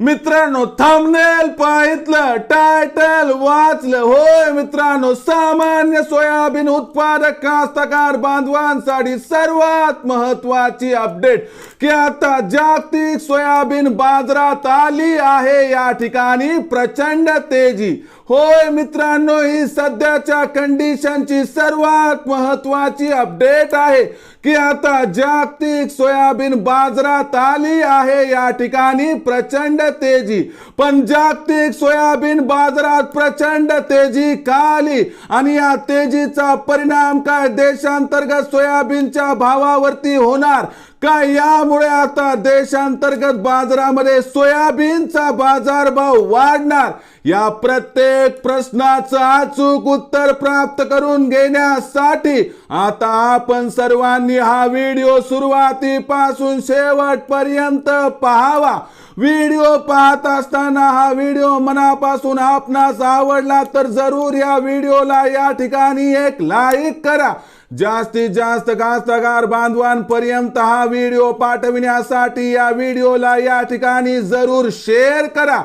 मित्रांनो थांबनेल पाहितलं टायटल वाचलं. होय मित्रांनो सामान्य सोयाबीन उत्पादक कास्तकार बांधवांसाठी सर्वात महत्वाची अपडेट की आता जागतिक सोयाबीन बाजारात आली आहे या ठिकाणी प्रचंड तेजी. होय मित्रांनो ही सध्याच्या कंडिशनची सर्वात महत्वाची अपडेट आहे. की आता जागतिक सोयाबीन बाजारात आली आहे या ठिकाणी प्रचंड तेजी पण जागतिक सोयाबीन बाजारात प्रचंड तेजी का आली आणि या तेजीचा परिणाम काय देशांतर्गत सोयाबीनच्या भावावरती होणार? काय यामुळे आता देशांतर्गत बाजारामध्ये सोयाबीनचा बाजारभाव वाढणार? या प्रत्येक प्रश्नाचं अचूक उत्तर प्राप्त करून घेण्यासाठी आता आपण सर्वांनी हा व्हिडिओ सुरुवातीपासून शेवटपर्यंत पाहावा. व्हिडिओ पाहत असताना हा व्हिडिओ मनापासून आपणास आवडला तर जरूर या व्हिडिओला या ठिकाणी एक लाईक करा. जास्तीत जास्त कास्तकार बांधवांपर्यंत हा व्हिडिओ पाठविण्यासाठी या व्हिडिओला या ठिकाणी जरूर शेअर करा.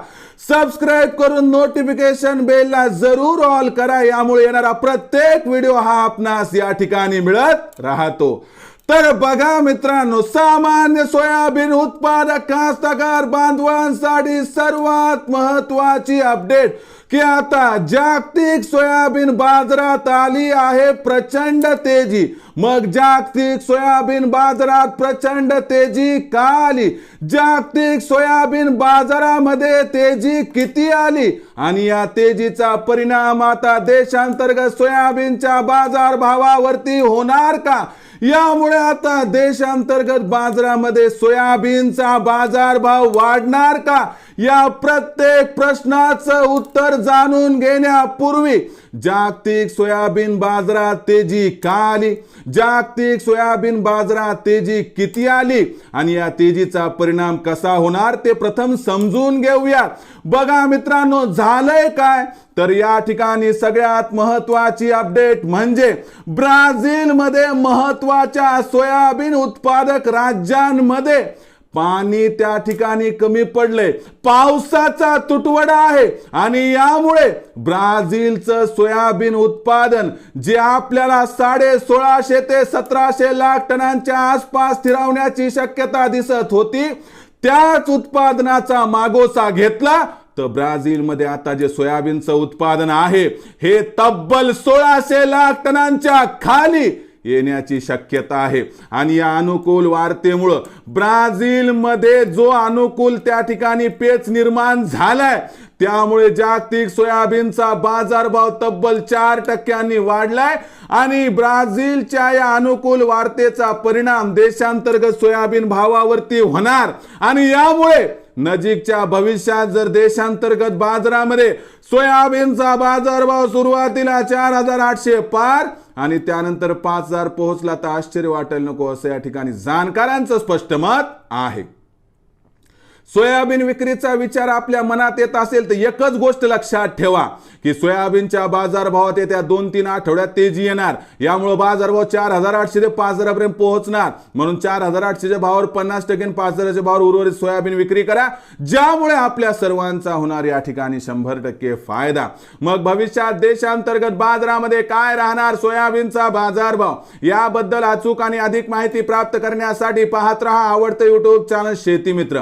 सबस्क्राईब करून नोटिफिकेशन बेलला जरूर ऑल करा. यामुळे येणारा प्रत्येक व्हिडिओ हा आपणास या ठिकाणी मिळत राहतो. तर बघा मित्रांनो सामान्य सोयाबीन उत्पादक कास्तकार बांधवांसाठी सर्वात महत्वाची अपडेट की आता जागतिक सोयाबीन बाजारात आली आहे प्रचंड तेजी. मग जागतिक सोयाबीन बाजारात प्रचंड तेजी का आली? जागतिक सोयाबीन बाजारामध्ये तेजी किती आली? आणि या तेजीचा परिणाम आता देशांतर्गत सोयाबीनच्या बाजारभावावरती होणार का? यामुळे आता देशांतर्गत बाजारामध्ये सोयाबीनचा बाजारभाव वाढणार का? या प्रत्येक प्रश्नाचं उत्तर जाणून घेण्यापूर्वी जागतिक सोयाबीन बाजारात तेजी का आली? जागतिक सोयाबीन बाजारात तेजी किती आली? आणि या तेजीचा परिणाम कसा होणार ते प्रथम समजून घेऊया. बघा मित्रांनो झालंय काय? तर या ठिकाणी सगळ्यात महत्वाची अपडेट म्हणजे ब्राझील मध्ये महत्त्वाच्या सोयाबीन उत्पादक राज्यांमध्ये पाणी त्या ठिकाणी कमी पडले. पावसाचा तुटवडा आहे आणि यामुळे ब्राझीलचं सोयाबीन उत्पादन जे आपल्याला साडे सोळाशे ते सतराशे लाख टनांच्या आसपास स्थिरावण्याची शक्यता दिसत होती त्याच उत्पादनाचा मागोसा घेतला तर ब्राझीलमध्ये आता जे सोयाबीनचं उत्पादन आहे हे तब्बल सोळाशे लाख टनांच्या खाली येण्याची शक्यता आहे. आणि या अनुकूल वार्तेमुळं ब्राझीलमध्ये जो अनुकूल त्या ठिकाणी पेच निर्माण झालाय त्यामुळे जागतिक सोयाबीनचा बाजारभाव तब्बल चार टक्क्यांनी वाढलाय आणि ब्राझीलच्या या अनुकूल वार्तेचा परिणाम देशांतर्गत सोयाबीन भावावरती होणार. आणि यामुळे नजीकच्या भविष्यात जर देशांतर्गत बाजारामध्ये सोयाबीनचा बाजारभाव सुरुवातीला चार हजार आठशे पार आणि त्यानंतर पाच हजार पोहोचला तर आश्चर्य वाटेल नको असं या ठिकाणी जाणकारांचं स्पष्ट मत आहे. सोयाबीन विक्रीचा विचार आपल्या मनात येत असेल तर एकच गोष्ट लक्षात ठेवा की सोयाबीनच्या बाजारभावात येत्या दोन तीन आठवड्यात तेजी येणार. यामुळे बाजारभाव चार हजार आठशे ते पाच हजारापर्यंत पोहोचणार. म्हणून चार हजार आठशेच्या भावावर पन्नास टक्के पाच हजाराच्या भावावर उर्वरित सोयाबीन विक्री करा. ज्यामुळे आपल्या सर्वांचा होणार या ठिकाणी शंभर टक्के फायदा. मग भविष्यात देशांतर्गत बाजारामध्ये काय राहणार सोयाबीनचा बाजारभाव? याबद्दल अचूक आणि अधिक माहिती प्राप्त करण्यासाठी पाहत राहा आवडतं युट्यूब चॅनल शेती मित्र.